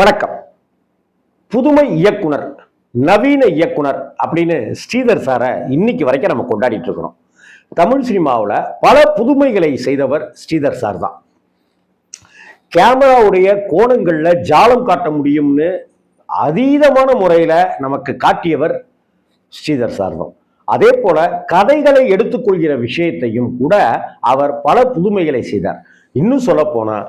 வணக்கம். புதுமை இயக்குனர் நவீன இயக்குனர் அப்படின்னு ஸ்ரீதர் சாரை இன்னைக்கு வரைக்கும் நம்ம கொண்டாடிட்டு இருக்கிறோம். தமிழ் சினிமாவில் பல புதுமைகளை செய்தவர் ஸ்ரீதர் சார் தான். கேமராவுடைய கோணங்களில் ஜாலம் காட்ட முடியும்னு அதீதமான முறையில் நமக்கு காட்டியவர் ஸ்ரீதர் சார் தான். அதே போல கதைகளை எடுத்துக்கொள்கிற விஷயத்தையும் கூட அவர் பல புதுமைகளை செய்தார். இன்னும் சொல்ல போனால்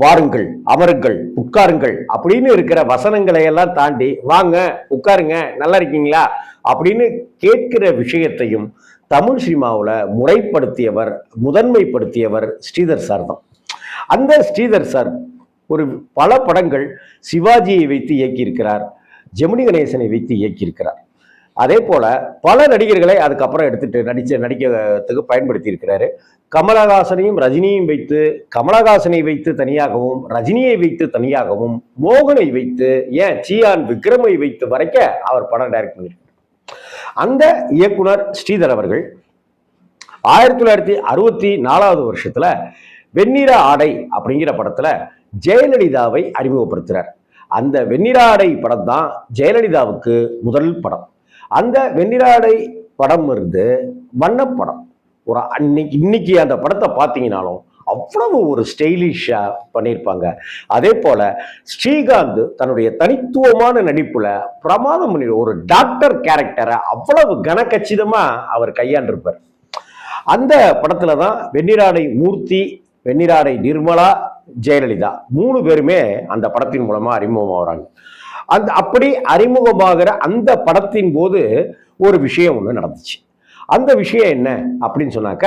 வாருங்கள் அமருங்கள் உட்காருங்கள் அப்படின்னு இருக்கிற வசனங்களை எல்லாம் தாண்டி வாங்க உட்காருங்க நல்லா இருக்கீங்களா? அப்படின்னு கேட்கிற விஷயத்தையும் தமிழ் சினிமாவில் முறைப்படுத்தியவர் முதன்மைப்படுத்தியவர் ஸ்ரீதர் சார் தான். அந்த ஸ்ரீதர் சார் ஒரு பல படங்கள் சிவாஜியை வைத்து இயக்கியிருக்கிறார் ஜெமினி கணேசனை வைத்து இயக்கியிருக்கிறார். அதே போல பல நடிகர்களை அதுக்கப்புறம் எடுத்துட்டு நடிச்ச நடிக்கிறதுக்கு பயன்படுத்தி இருக்கிறாரு கமலஹாசனையும் ரஜினியும் வைத்து கமலஹாசனை வைத்து தனியாகவும் ரஜினியை வைத்து தனியாகவும் மோகனை வைத்து ஏன் சியான் விக்ரமை வைத்து வரைக்க அவர் படம் டைரக்ட் பண்ணியிருக்கார். அந்த இயக்குனர் ஸ்ரீதர் அவர்கள் ஆயிரத்தி தொள்ளாயிரத்தி அறுபத்தி நாலாவது வருஷத்துல வெண்ணிற ஆடை அப்படிங்கிற படத்துல ஜெயலலிதாவை அறிமுகப்படுத்துறார். அந்த வெண்ணிற ஆடை படம் தான் ஜெயலலிதாவுக்கு முதல் படம். அந்த வெண்ணிலாடை படம் இருந்து வண்ணப்படம். ஒரு அன்னைக்கு இன்னைக்கு அந்த படத்தை பார்த்தீங்கனாலும் அவ்வளவு ஒரு ஸ்டைலிஷாக பண்ணியிருப்பாங்க. அதே போல் ஸ்ரீகாந்த் தன்னுடைய தனித்துவமான நடிப்பில் பிரமாதம் பண்ணி ஒரு டாக்டர் கேரக்டரை அவ்வளவு கனக்கச்சிதமாக அவர் கையாண்டிருப்பார். அந்த படத்தில் தான் வெண்ணிராடை மூர்த்தி வெண்ணிராடை நிர்மலா ஜெயலலிதா மூணு பேருமே அந்த படத்தின் மூலமாக அறிமுகமாகறாங்க அந்த அப்படி அறிமுகமாகிற அந்த படத்தின் போது ஒரு விஷயம் ஒன்று நடந்துச்சு. அந்த விஷயம் என்ன அப்படின்னு சொன்னாக்க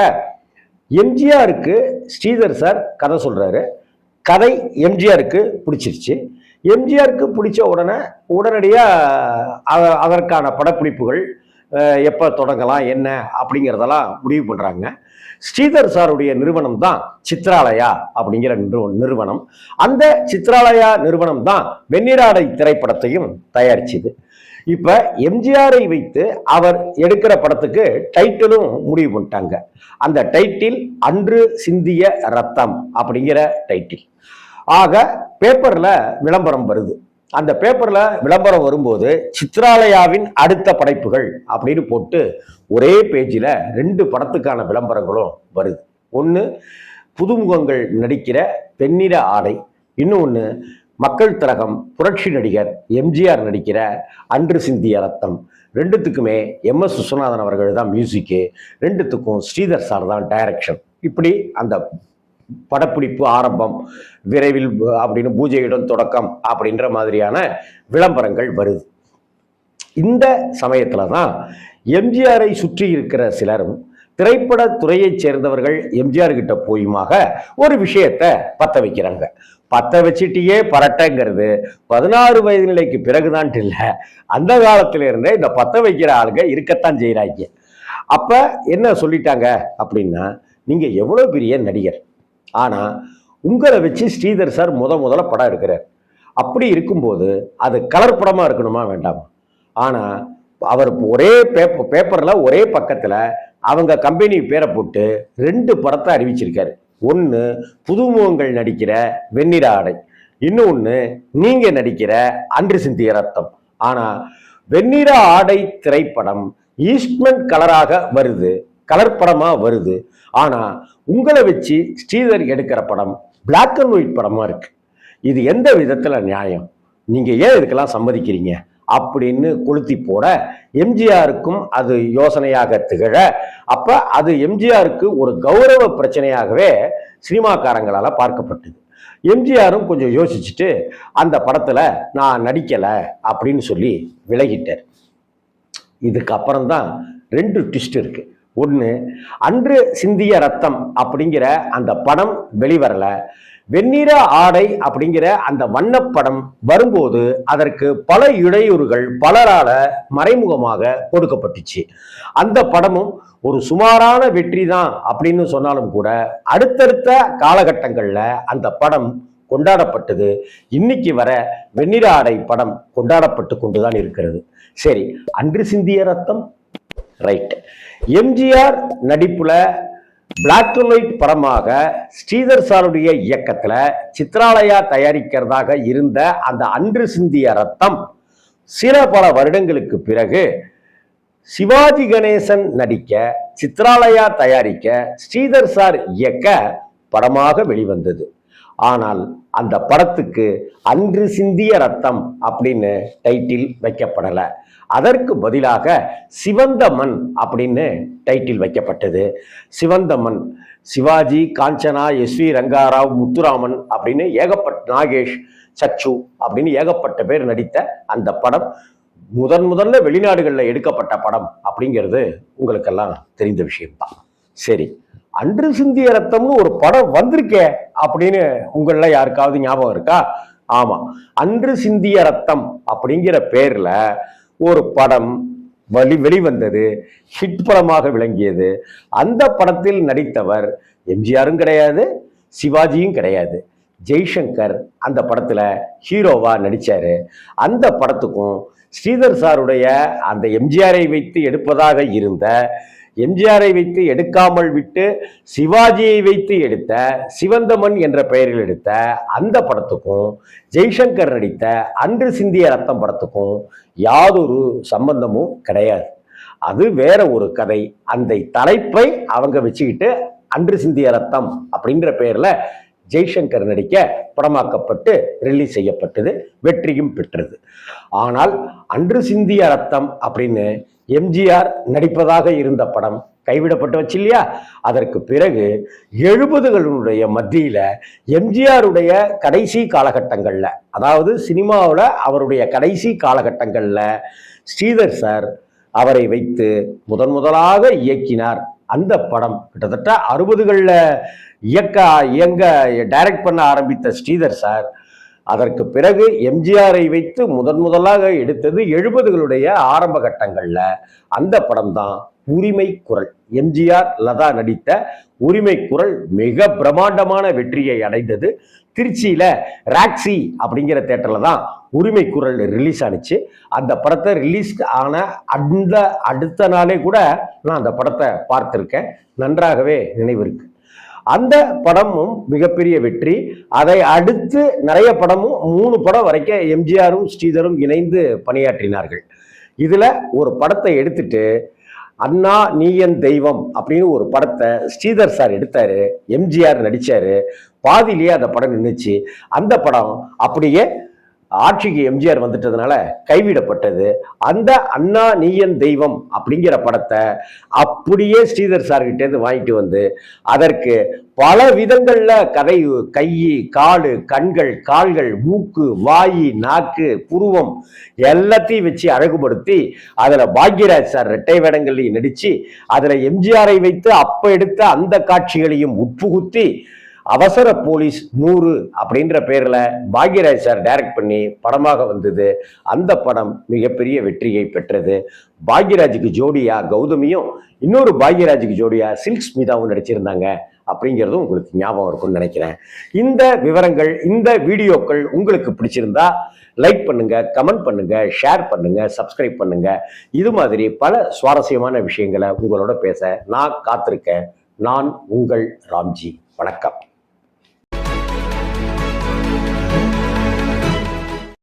எம்ஜிஆருக்கு ஸ்ரீதர் சார் கதை சொல்கிறாரு கதை எம்ஜிஆருக்கு பிடிச்சிருச்சு. எம்ஜிஆருக்கு பிடிச்ச உடனே உடனடியாக அதற்கான படப்பிடிப்புகள் எப்போ தொடங்கலாம் என்ன அப்படிங்கிறதெல்லாம் முடிவு பண்ணுறாங்க ஸ்ரீதர் சாருடைய நிறுவனம் தான் சித்ராலயா அப்படிங்கிற நிறுவ- நிறுவனம். அந்த சித்ராலயா நிறுவனம் தான் வெண்ணிராடை திரைப்படத்தையும் தயாரிச்சுது. இப்போ எம்ஜிஆரை வைத்து அவர் எடுக்கிற படத்துக்கு டைட்டிலும் முடிவு பண்ணிட்டாங்க. அந்த டைட்டில் அன்று சிந்திய ரத்தம் அப்படிங்கிற டைட்டில். ஆக பேப்பரில் விளம்பரம் வருது. அந்த பேப்பர்ல விளம்பரம் வரும்போது சித்ராலயாவின் அடுத்த படைப்புகள் அப்படின்னு போட்டு ஒரே பேஜில் ரெண்டு படத்துக்கான விளம்பரங்களும் வருது. ஒன்று புதுமுகங்கள் நடிக்கிற பெண்ணிற ஆடை. இன்னொன்று மக்கள் திலகம் புரட்சி நடிகர் எம்ஜிஆர் நடிக்கிற அன்று சிந்திய ரத்தம். ரெண்டுத்துக்குமே எம் எஸ் விஸ்வநாதன் அவர்கள் தான் மியூசிக்கு ரெண்டுத்துக்கும் ஸ்ரீதர் சார் தான் டைரக்ஷன் இப்படி அந்த படப்பிடிப்பு ஆரம்பம் விரைவில் அப்படின்னு பூஜையுடன் தொடக்கம் அப்படின்ற மாதிரியான விளம்பரங்கள் வருது. இந்த சமயத்தில் தான் எம்ஜிஆரை சுற்றி இருக்கிற சிலரும் திரைப்பட துறையைச் சேர்ந்தவர்கள் எம்ஜிஆர் கிட்ட போயுமாக ஒரு விஷயத்த பத்த வைக்கிறாங்க. பத்த வச்சுட்டியே பரட்டங்கிறது. பதினாறு வயது நிலைக்கு பிறகுதான்ட்டு இல்லை. அந்த காலத்துல இருந்தே இந்த பத்த வைக்கிற ஆளுங்க இருக்கத்தான் செய்கிறாங்க அப்ப என்ன சொல்லிட்டாங்க அப்படின்னா நீங்க எவ்வளவு பெரிய நடிகர்? ஆனால் உங்களை வச்சு ஸ்ரீதர் சார் முத முதல்ல படம் எடுக்கிறார். அப்படி இருக்கும்போது அது கலர் படமாக இருக்கணுமா வேண்டாமா? ஆனால் அவர் ஒரே பேப்பர் பேப்பரில் ஒரே பக்கத்தில் அவங்க கம்பெனி பேரை போட்டு ரெண்டு படத்தை அறிவிச்சிருக்காரு. ஒன்று புதுமுகங்கள் நடிக்கிற வெண்ணிற ஆடை. இன்னொன்று நீங்கள் நடிக்கிற அன்று சிந்திய ரத்தம். ஆனால் வெண்ணிற ஆடை திரைப்படம் ஈஸ்ட்மென்ட் கலராக வருது. கலர் படமாக வருது. ஆனால் உங்களை வச்சு ஸ்ரீதர் எடுக்கிற படம் பிளாக் அண்ட் ஒயிட் படமாக இருக்குது இது எந்த விதத்தில் நியாயம்? நீங்கள் ஏன் இதுக்கெல்லாம் சம்மதிக்கிறீங்க? அப்படின்னு கொளுத்தி போட எம்ஜிஆருக்கும் அது யோசனையாக திகழ அப்போ அது எம்ஜிஆருக்கு ஒரு கௌரவ பிரச்சனையாகவே சினிமாக்காரங்களால் பார்க்கப்பட்டது. எம்ஜிஆரும் கொஞ்சம் யோசிச்சுட்டு அந்த படத்தில் நான் நடிக்கலை அப்படின்னு சொல்லி விலகிட்டார். இதுக்கப்புறம் தான் ரெண்டு ட்விஸ்ட் இருக்குது ஒன்று அன்று சிந்திய ரத்தம் அப்படிங்கிற அந்த படம் வெளிவரல. வெண்ணிற ஆடை அப்படிங்கிற அந்த வண்ணப்படம் வரும்போது அதற்கு பல இடையூறுகள் பலரால மறைமுகமாக கொடுக்கப்பட்டுச்சு. அந்த படமும் ஒரு சுமாரான வெற்றி தான் அப்படின்னு சொன்னாலும் கூட அடுத்தடுத்த காலகட்டங்களில் அந்த படம் கொண்டாடப்பட்டது. இன்னைக்கு வர வெண்ணிற ஆடை படம் கொண்டாடப்பட்டு கொண்டுதான் இருக்கிறது. சரி அன்று சிந்திய ரத்தம் ரைட் எம்ஜிஆர் நடிப்புல பிளாக் அண்ட் ஒயிட் படமாக ஸ்ரீதர் சாருடைய இயக்கத்தில் சித்ராலயா தயாரிக்கிறதாக இருந்த அந்த அன்று சிந்திய ரத்தம் சில பல வருடங்களுக்கு பிறகு சிவாஜி கணேசன் நடிக்க சித்ராலயா தயாரிக்க ஸ்ரீதர் சார் இயக்க படமாக வெளிவந்தது. ஆனால் அந்த படத்துக்கு அன்று சிந்திய ரத்தம் அப்படின்னு டைட்டில் வைக்கப்படலை. அதற்கு பதிலாக சிவந்த மண் அப்படின்னு டைட்டில் வைக்கப்பட்டது. சிவந்த மண் சிவாஜி காஞ்சனா எஸ் வி ரங்காராவ் முத்துராமன் அப்படின்னு ஏகப்பட்ட நாகேஷ் சச்சு அப்படின்னு ஏகப்பட்ட பேர் நடித்த அந்த படம். முதன் முதல்ல வெளிநாடுகளில் எடுக்கப்பட்ட படம் அப்படிங்கிறது உங்களுக்கெல்லாம் தெரிந்த விஷயம்தான். சரி அன்று சிந்திய ரத்தம்னு ஒரு படம் வந்திருக்கே அப்படின்னு உங்கள யாருக்காவது ஞாபகம் இருக்கா? ஆமா. அன்று சிந்திய ரத்தம் அப்படிங்கிற பேர்ல ஒரு படம் வழி வெளிவந்தது ஹிட் படமாக விளங்கியது. அந்த படத்தில் நடித்தவர் எம்ஜிஆரும் கிடையாது சிவாஜியும் கிடையாது. ஜெய்சங்கர் அந்த படத்தில் ஹீரோவா நடித்தார் அந்த படத்துக்கும் ஸ்ரீதர் சாருடைய அந்த எம்ஜிஆரை வைத்து எடுப்பதாக இருந்த எம்ஜிஆரை வைத்து எடுக்காமல் விட்டு சிவாஜியை வைத்து எடுத்த சிவந்தமன் என்ற பெயரில் எடுத்த அந்த படத்துக்கும் ஜெய்சங்கர் நடித்த அன்று சிந்திய ரத்தம் படத்துக்கும் யாதொரு சம்பந்தமும் கிடையாது. அது வேற ஒரு கதை. அந்த தலைப்பை அவங்க வச்சுக்கிட்டு அன்று சிந்திய ரத்தம் அப்படின்ற பெயரில் ஜெய்சங்கர் நடிக்க படமாக்கப்பட்டு ரிலீஸ் செய்யப்பட்டது வெற்றியும் பெற்றது. ஆனால் அன்று சிந்திய ரத்தம் அப்படின்னு எம்ஜிஆர் நடிப்பதாக இருந்த படம் கைவிடப்பட்டு வச்சு இல்லையா? அதற்கு பிறகு எழுபதுகளுடைய மத்தியில் எம்ஜிஆருடைய கடைசி காலகட்டங்களில் அதாவது சினிமாவில் அவருடைய கடைசி காலகட்டங்களில் ஸ்ரீதர் சார் அவரை வைத்து முதன் முதலாக இயக்கினார் அந்த படம் கிட்டத்தட்ட அறுபதுகளில் இயக்க இயங்க டைரக்ட் பண்ண ஆரம்பித்த ஸ்ரீதர் சார் அதற்கு பிறகு எம்ஜிஆரை வைத்து முதன் முதலாக எடுத்தது எழுபதுகளுடைய ஆரம்ப கட்டங்களில். அந்த படம் தான் உரிமை குரல் எம்ஜிஆர் லதா நடித்த உரிமை குரல் மிக பிரம்மாண்டமான வெற்றியை அடைந்தது. திருச்சியில ராக்ஸி அப்படிங்கிற தேட்டர்ல தான் உரிமை குரல் ரிலீஸ் ஆனிச்சு. அந்த படத்தை ரிலீஸ் ஆன அந்த அடுத்த நாளே கூட நான் அந்த படத்தை பார்த்துருக்கேன். நன்றாகவே நினைவிருக்கு அந்த படமும் மிகப்பெரிய வெற்றி. அதை அடுத்து நிறைய படமும் மூணு படம் வரைக்கும் எம்ஜிஆரும் ஸ்ரீதரும் இணைந்து பணியாற்றினார்கள். இதுல ஒரு படத்தை எடுத்துட்டு அண்ணா நீயன் தெய்வம் அப்படின்னு ஒரு படத்தை ஸ்ரீதர் சார் எடுத்தாரு எம்ஜிஆர் நடிச்சாரு. பாதியிலேயே அந்த படம் நின்றுச்சு அந்த படம் அப்படியே ஆட்சிக்கு எம்ஜிஆர் வந்துட்டதுனால கைவிடப்பட்டது. அந்த அண்ணா நீயன் தெய்வம் அப்படிங்கிற படத்தை அப்படியே ஸ்ரீதர் சார்கிட்டேருந்து வாங்கிட்டு வந்து அதற்கு பல விதங்களில் கதை கை காலு கண்கள் கால்கள் மூக்கு வாய் நாக்கு புருவம் எல்லாத்தையும் வச்சு அழகுபடுத்தி அதில் பாக்யராஜ் சார் ரெட்டை வேடங்கள்லையும் நடித்து அதில் எம்ஜிஆரை வைத்து அப்போ எடுத்த அந்த காட்சிகளையும் உட்புகுத்தி அவசர போலீஸ் நூறு அப்படின்ற பேரில் பாக்யராஜ் சார் டைரக்ட் பண்ணி படமாக வந்தது. அந்த படம் மிகப்பெரிய வெற்றியை பெற்றது. பாக்யராஜுக்கு ஜோடியா கௌதமியும் இன்னொரு பாக்யராஜுக்கு ஜோடியா சில்க் ஸ்மிதாவும் நடிச்சிருந்தாங்க அப்படிங்கிறதும் உங்களுக்கு ஞாபகம் இருக்கும்னு நினைக்கிறேன். இந்த விவரங்கள் இந்த வீடியோக்கள் உங்களுக்கு பிடிச்சிருந்தா லைக் பண்ணுங்க கமெண்ட் பண்ணுங்க ஷேர் பண்ணுங்க சப்ஸ்கிரைப் பண்ணுங்க. இது மாதிரி பல சுவாரஸ்யமான விஷயங்களை உங்களோட பேச நான் காத்திருக்கேன். நான் உங்கள் ராம்ஜி. வணக்கம்.